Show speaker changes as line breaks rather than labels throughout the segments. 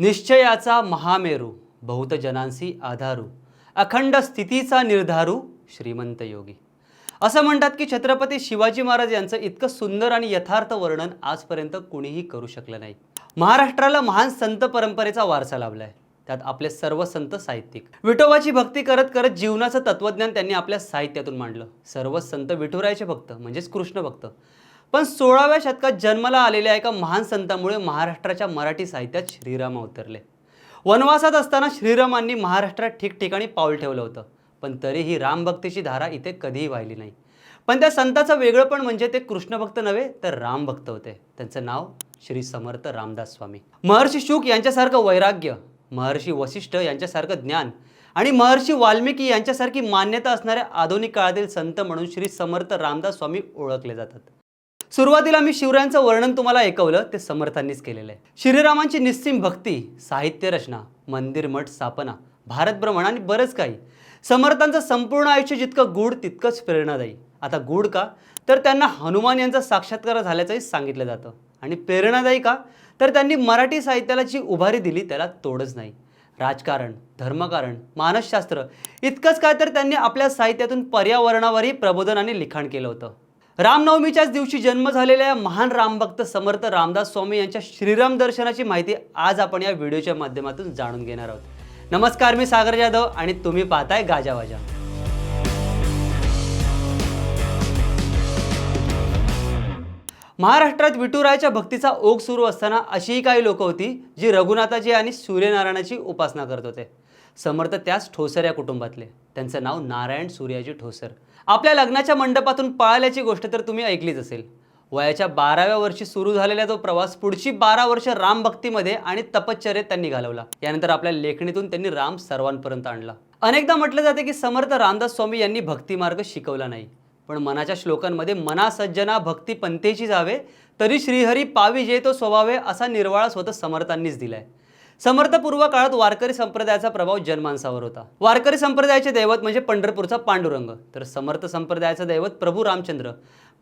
निश्चयाचा महामेरू बहुत जनांसी आधारू अखंड स्थितीचा निर्धारू श्रीमंत योगी. असं म्हणतात की छत्रपती शिवाजी महाराज यांचं इतकं सुंदर आणि यथार्थ वर्णन आजपर्यंत कुणीही करू शकलं नाही. महाराष्ट्राला महान संत परंपरेचा वारसा लाभलाय. त्यात आपले सर्व संत साहित्यिक. विठोबाची भक्ती करत करत जीवनाचं तत्वज्ञान त्यांनी आपल्या साहित्यातून मांडलं. सर्व संत विठुरायचे भक्त म्हणजेच कृष्ण भक्त. पण सोळाव्या शतकात जन्माला आलेल्या एका महान संतामुळे महाराष्ट्राच्या मराठी साहित्यात श्रीराम अवतरले वनवासात असताना श्रीरामांनी महाराष्ट्रात ठिकठिकाणी पाऊल ठेवलं होतं पण तरीही रामभक्तीची धारा इथे कधीही वाहिली नाही. पण त्या संताचं वेगळं पण म्हणजे ते कृष्णभक्त नव्हे तर रामभक्त होते. त्यांचं नाव श्री समर्थ रामदास स्वामी. महर्षी शुक यांच्यासारखं वैराग्य महर्षी वशिष्ठ यांच्यासारखं ज्ञान आणि महर्षी वाल्मिकी यांच्यासारखी मान्यता असणाऱ्या आधुनिक काळातील संत म्हणून श्री समर्थ रामदास स्वामी ओळखले जातात. सुरुवातीला मी शिवरायांचं वर्णन तुम्हाला ऐकवलं ते समर्थांनीच केलेलं आहे. श्रीरामांची निस्सीम भक्ती साहित्य रचना मंदिर मठ स्थापना भारतभ्रमण आणि बरंच काही. समर्थांचं संपूर्ण आयुष्य जितकं गूढ तितकंच प्रेरणादायी. आता गूढ का? तर त्यांना हनुमान यांचा साक्षात्कार झाल्याचंही सांगितलं जातं. आणि प्रेरणादायी का? तर त्यांनी मराठी साहित्याला जी उभारी दिली त्याला तोडच नाही. राजकारण धर्मकारण मानसशास्त्र इतकंच काय तर त्यांनी आपल्या साहित्यातून पर्यावरणावरही प्रबोधन आणि लिखाण केलं होतं. रामनवमीच्याच दिवशी जन्म झालेल्या महान रामभक्त समर्थ रामदास स्वामी यांच्या श्रीराम दर्शनाची माहिती आज आपण या व्हिडिओच्या माध्यमातून जाणून घेणार आहोत. नमस्कार मी सागर जाधव आणि तुम्ही पाहताय गाजावाजा महाराष्ट्रात विठुरायाच्या भक्तीचा ओघ सुरू असताना अशीही काही लोक होती जी रघुनाथाची आणि सूर्यनारायणाची उपासना करत होते. समर्थ त्याच ठोसर या कुटुंबातले. त्यांचं नाव नारायण सूर्याजी ठोसर. आपल्या लग्नाच्या मंडपातून पळाल्याची गोष्ट तर तुम्ही ऐकलीच असेल. वयाच्या बाराव्या वर्षी सुरू झालेला तो प्रवास पुढची बारा वर्ष रामभक्तीमध्ये आणि तपश्चर्येत त्यांनी घालवला. यानंतर आपल्या लेखणीतून त्यांनी राम सर्वांपर्यंत आणला. अनेकदा म्हटलं जाते की समर्थ रामदास स्वामी यांनी भक्तिमार्ग शिकवला नाही. पण मनाच्या श्लोकांमध्ये मना सज्जना भक्ती पंथेची जावे तरी श्रीहरी पावी जे तो स्वभावे असा निर्वाळा स्वतः समर्थांनीच दिलाय. समर्थपूर्व काळात वारकरी संप्रदायाचा प्रभाव जनमानसावर होता. वारकरी संप्रदायाचे दैवत म्हणजे पंढरपूरचा पांडुरंग. तर समर्थ संप्रदायाचं दैवत प्रभू रामचंद्र.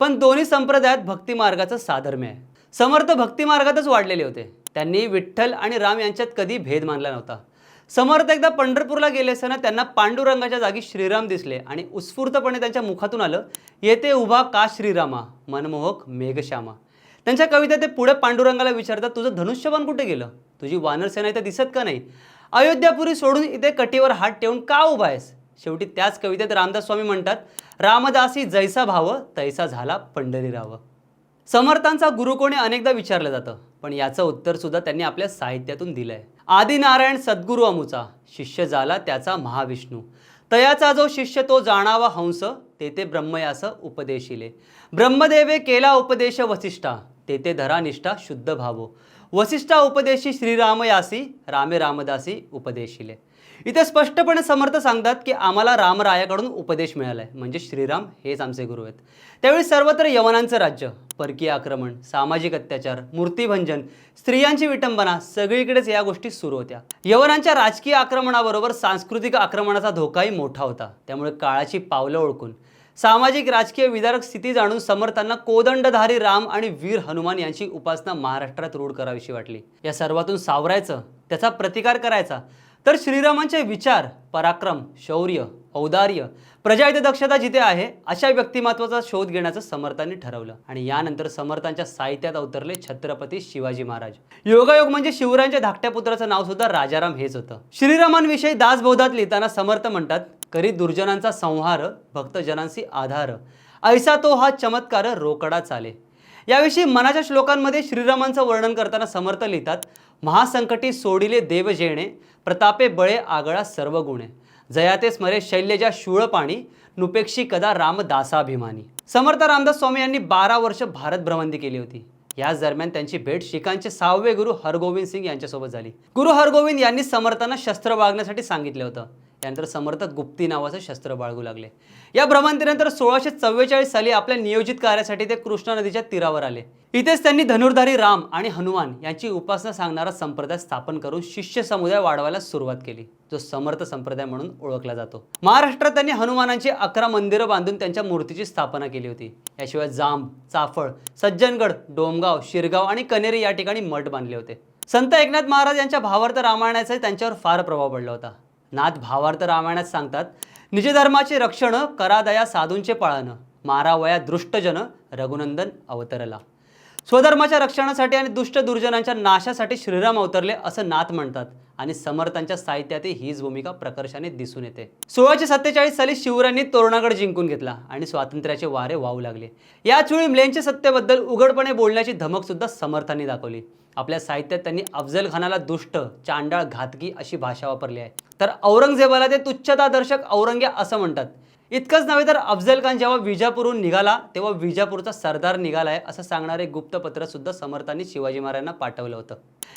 पण दोन्ही संप्रदायात भक्ती मार्गाचं साधर्म्य आहे. समर्थ भक्ती मार्गातच वाढलेले होते. त्यांनी विठ्ठल आणि राम यांच्यात कधी भेद मानला नव्हता. समर्थ एकदा पंढरपूरला गेले असताना त्यांना पांडुरंगाच्या जागी श्रीराम दिसले आणि उत्स्फूर्तपणे त्यांच्या मुखातून आलं येते उभा का श्रीरामा? मनमोहक मेघश्यामा. त्यांच्या कवितेत ते पुढे पांडुरंगाला विचारतात तुझं धनुष्यबाण कुठे गेलं? तुझी वानरसेना इथे दिसत का नाही? अयोध्यापुरी सोडून इथे कटीवर हात ठेवून का उभा आहेस? शेवटी त्याच कवितेत रामदास स्वामी म्हणतात रामदासी जैसा भाव तैसा झाला पंढरी राव समर्थांचा गुरु कोणी अनेकदा विचारलं जातं पण याचं उत्तर सुद्धा त्यांनी आपल्या साहित्यातून दिलंय. आदिनारायण सद्गुरु अमुचा शिष्य झाला त्याचा महाविष्णू. तयाचा जो शिष्य तो जाणावा हंस तेथे ब्रह्मयास उपदेशिले. ब्रह्मदेवे केला उपदेश वसिष्ठा तेथे धरानिष्ठा धरा निष्ठा शुद्ध भावो. वसिष्ठा उपदेशी श्रीरामयासी रामे रामदासी उपदेशिले. इथे स्पष्टपणे समर्थ सांगतात की आम्हाला रामरायाकडून उपदेश मिळालाय. म्हणजे श्रीराम हेच आमचे गुरु आहेत. त्यावेळी सर्वत्र यवनांचं राज्य परकीय आक्रमण सामाजिक अत्याचार मूर्तीभंजन स्त्रियांची विटंबना सगळीकडेच या गोष्टी सुरू होत्या. यवनांच्या राजकीय आक्रमणाबरोबर सांस्कृतिक आक्रमणाचा धोकाही मोठा होता. त्यामुळे काळाची पावलं ओळखून सामाजिक राजकीय विदारक स्थिती जाणून समर्थांना कोदंडधारी राम आणि वीर हनुमान यांची उपासना महाराष्ट्रात रूढ करावीशी वाटली. या सर्वातून सावरायचं त्याचा प्रतिकार करायचा तर श्रीरामांचे विचार पराक्रम शौर्य औदार्य. प्रजाहित दक्षता जिथे आहे अशा व्यक्तिमत्वाचा शोध घेण्याचं समर्थांनी ठरवलं. आणि यानंतर समर्थांच्या साहित्यात अवतरले छत्रपती शिवाजी महाराज. योगायोग म्हणजे शिवरायांच्या धाकट्या पुत्राचं नाव सुद्धा राजाराम हेच होतं. श्रीरामांविषयी दासबोधात लिहिताना समर्थ म्हणतात करी दुर्जनांचा संहार भक्तजनांशी आधार. ऐसा तो हा चमत्कार रोकडा चाले. याविषयी मनाच्या श्लोकांमध्ये श्रीरामांचं वर्णन करताना समर्थ लिहितात महासंकटी सोडिले देव जेणे प्रतापे बळे आगळा सर्व गुणे जयाते स्मरे शैल्यजा शूळ पाणी नुपेक्षी कदा रामदासाभिमानी. समर्थ रामदास स्वामी यांनी बारा वर्ष भारत भ्रमंती केली होती. याच दरम्यान त्यांची भेट शिखांचे सहावे गुरु हरगोविंद सिंग यांच्यासोबत झाली. गुरु हरगोविंद यांनी समर्थांना शस्त्र वागण्यासाठी सांगितलं होतं. त्यानंतर समर्थ गुप्ती नावाचं शस्त्र बाळगू लागले. या भ्रमंतीनंतर सोळाशे चव्वेचाळीस साली आपल्या नियोजित कार्यासाठी ते कृष्णा नदीच्या तीरावर आले. इथेच त्यांनी धनुर्धारी राम आणि हनुमान यांची उपासना सांगणारा संप्रदाय स्थापन करून शिष्य समुदाय वाढवायला सुरुवात केली जो समर्थ संप्रदाय म्हणून ओळखला जातो. महाराष्ट्रात त्यांनी हनुमानांची अकरा मंदिरं बांधून त्यांच्या मूर्तीची स्थापना केली होती. याशिवाय जांब चाफळ सज्जनगड डोमगाव शिरगाव आणि कनेरी या ठिकाणी मठ बांधले होते. संत एकनाथ महाराज यांच्या भावार्थ रामायणाचा त्यांच्यावर फार प्रभाव पडला होता. नाथ भावार्थ रामायणात सांगतात निजधर्माचे रक्षण करादया साधूंचे पाळणं मारावया दृष्टजन रघुनंदन अवतरला. स्वधर्माच्या रक्षणासाठी आणि दुष्ट दुर्जनांच्या नाशासाठी श्रीराम अवतरले असं नाथ म्हणतात. आणि समर्थांच्या साहित्यातही हीच भूमिका प्रकर्षाने दिसून येते. सोळाशे सत्तेचाळीस साली शिवरायांनी तोरणागड जिंकून घेतला आणि स्वातंत्र्याचे वारे वाहू लागले. याच वेळी म्लेनच्या सत्तेबद्दल उघडपणे बोलण्याची धमक सुद्धा समर्थांनी दाखवली. आपल्या साहित्यात त्यांनी अफजल खानाला दुष्ट चांडाळ घातकी अशी भाषा वापरली आहे. तर औरंगजेबाला ते तुच्छतादर्शक औरंग्या असं म्हणतात. इतकंच नव्हे तर अफजल खान जेव्हा विजापूरहून निघाला तेव्हा विजापूरचा सरदार निघालाय असं सांगणारे गुप्तपत्र सुद्धा समर्थांनी शिवाजी महाराजांना पाठवलं होतं.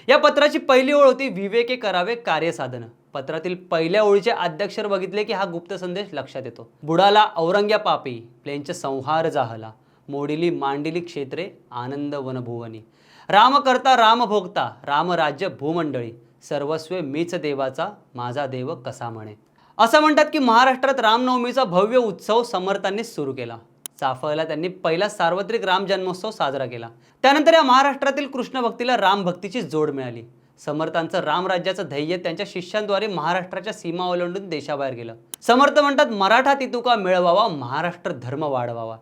या पत्राची पहिली ओळ होती विवेके करावे कार्यसाधन. पत्रातील पहिल्या ओळीचे अध्यक्षर बघितले की हा गुप्त संदेश लक्षात येतो. बुडाला औरंग्या पापी प्लेनचे संहार जाहला. मोडिली मांडिली क्षेत्रे आनंद वनभुवनी. राम करता राम भोगता राम राज्य भूमंडळी. सर्वस्वे मीच देवाचा माझा देव कसा म्हणे. असं म्हणतात की महाराष्ट्रात रामनवमीचा भव्य उत्सव समर्थांनी सुरू केला. चाफळला त्यांनी पहिला सार्वत्रिक राम जन्मोत्सव साजरा केला. त्यानंतर या महाराष्ट्रातील कृष्ण भक्तीला राम भक्तीची जोड मिळाली. समर्थांचं रामराज्याचं ध्येय त्यांच्या शिष्यांद्वारे महाराष्ट्राच्या सीमा ओलांडून देशाबाहेर गेलं. समर्थ म्हणतात मराठा तितुका मिळवावा महाराष्ट्र धर्म वाढवावा.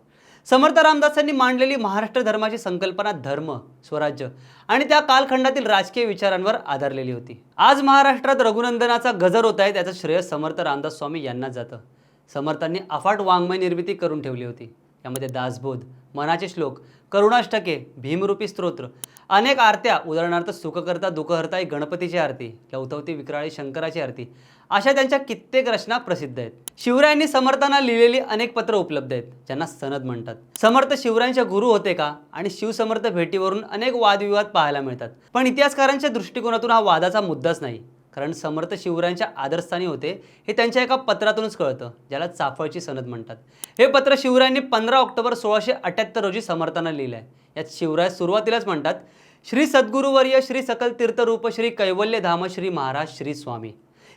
समर्थ रामदासांनी मांडलेली महाराष्ट्र धर्माची संकल्पना धर्म स्वराज्य आणि त्या कालखंडातील राजकीय विचारांवर आधारलेली होती. आज महाराष्ट्रात रघुनंदनाचा गजर होत आहे त्याचं श्रेय समर्थ रामदास स्वामी यांना जातं. समर्थांनी अफाट वाङ्मय निर्मिती करून ठेवली होती. यामध्ये दासबोध मनाचे श्लोक करुणाष्टके भीमरूपी स्तोत्र अनेक आरत्या उदाहरणार्थ सुखकर्ता दुःखहर्ता ही गणपतीची आरती लवथवती विक्राळी शंकराची आरती अशा त्यांच्या कित्येक रचना प्रसिद्ध आहेत. शिवरायांनी समर्थांना लिहिलेली अनेक पत्र उपलब्ध आहेत ज्यांना सनद म्हणतात. समर्थ शिवरायांचे गुरु होते का? आणि शिवसमर्थ भेटीवरून अनेक वादविवाद पाहायला मिळतात. पण इतिहासकारांच्या दृष्टिकोनातून हा वादाचा मुद्दाच नाही. कारण समर्थ शिवरायांच्या आदरस्थानी होते हे त्यांच्या एका पत्रातूनच कळतं ज्याला चाफळची सनद म्हणतात. हे पत्र शिवरायांनी पंधरा ऑक्टोबर सोळाशे अठ्याहत्तर रोजी समर्थांना लिहिलं आहे यात शिवराय सुरुवातीलाच म्हणतात श्री सद्गुरुवर्य श्री सकल तीर्थरूप श्री कैवल्य धाम श्री महाराज श्री स्वामी.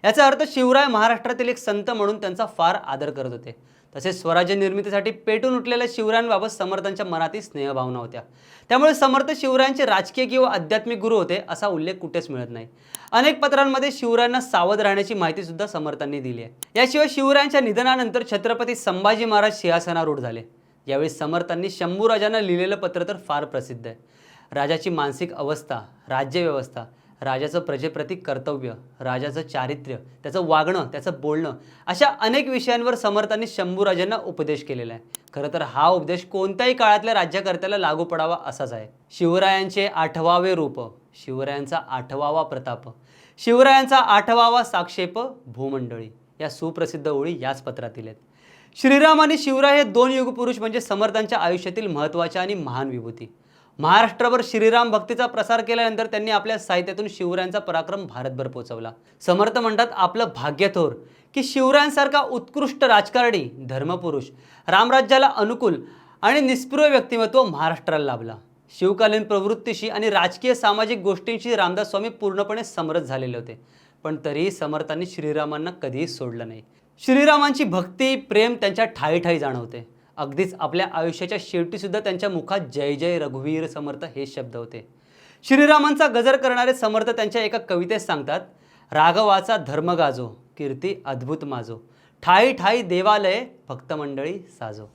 याचा अर्थ शिवराय महाराष्ट्रातील एक संत म्हणून त्यांचा फार आदर करत होते. तसेच स्वराज्य निर्मितीसाठी पेटून उठलेल्या शिवरायांबाबत समर्थांच्या मनातील स्नेहभावना होत्या. त्यामुळे समर्थ शिवरायांचे राजकीय किंवा आध्यात्मिक गुरु होते असा उल्लेख कुठेच मिळत नाही. अनेक पत्रांमध्ये शिवरायांना सावध राहण्याची माहिती सुद्धा समर्थांनी दिली आहे. याशिवाय शिवरायांच्या निधनानंतर छत्रपती संभाजी महाराज सिंहासनारूढ झाले. यावेळी समर्थांनी शंभूराजांना लिहिलेलं पत्र तर फार प्रसिद्ध आहे. राजाची मानसिक अवस्था राज्यव्यवस्था राजाचं प्रजेप्रती कर्तव्य राजाचं चारित्र्य त्याचं वागणं त्याचं बोलणं अशा अनेक विषयांवर समर्थांनी शंभूराजांना उपदेश केलेला आहे. खरं तर हा उपदेश कोणत्याही काळातल्या राज्यकर्त्याला लागू पडावा असाच आहे. शिवरायांचे आठवावे रूप शिवरायांचा आठवावा प्रताप शिवरायांचा आठवावा साक्षेप भूमंडळी या सुप्रसिद्ध ओळी याच पत्रातील आहेत. श्रीराम आणि शिवराय हे दोन युगपुरुष म्हणजे समर्थांच्या आयुष्यातील महत्त्वाच्या आणि महान विभूती. महाराष्ट्रभर श्रीराम भक्तीचा प्रसार केल्यानंतर त्यांनी आपल्या साहित्यातून शिवरायांचा पराक्रम भारतभर पोचवला. समर्थ म्हणतात आपलं भाग्यथोर की शिवरायांसारखा उत्कृष्ट राजकारणी धर्मपुरुष रामराज्याला अनुकूल आणि निस्पृह व्यक्तिमत्व महाराष्ट्राला लाभला. शिवकालीन प्रवृत्तीशी आणि राजकीय सामाजिक गोष्टींशी रामदास स्वामी पूर्णपणे समरस झालेले होते. पण तरीही समर्थांनी श्रीरामांना कधीही सोडलं नाही. श्रीरामांची भक्ती प्रेम त्यांच्या ठाई ठाई जाणवते. अगदीच आपल्या आयुष्याच्या शेवटीसुद्धा त्यांच्या मुखात जय जय रघुवीर समर्थ हे शब्द होते. श्रीरामांचा गजर करणारे समर्थ त्यांच्या एका कवितेत सांगतात राघवाचा धर्म गाजो कीर्ती अद्भुत माजो ठाई ठाई देवालय भक्तमंडळी साजो.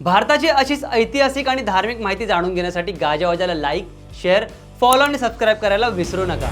भारताची अशीच ऐतिहासिक आणि धार्मिक माहिती जाणून घेण्यासाठी गाजावाजाला लाईक शेअर फॉलो आणि सबस्क्राईब करायला विसरू नका.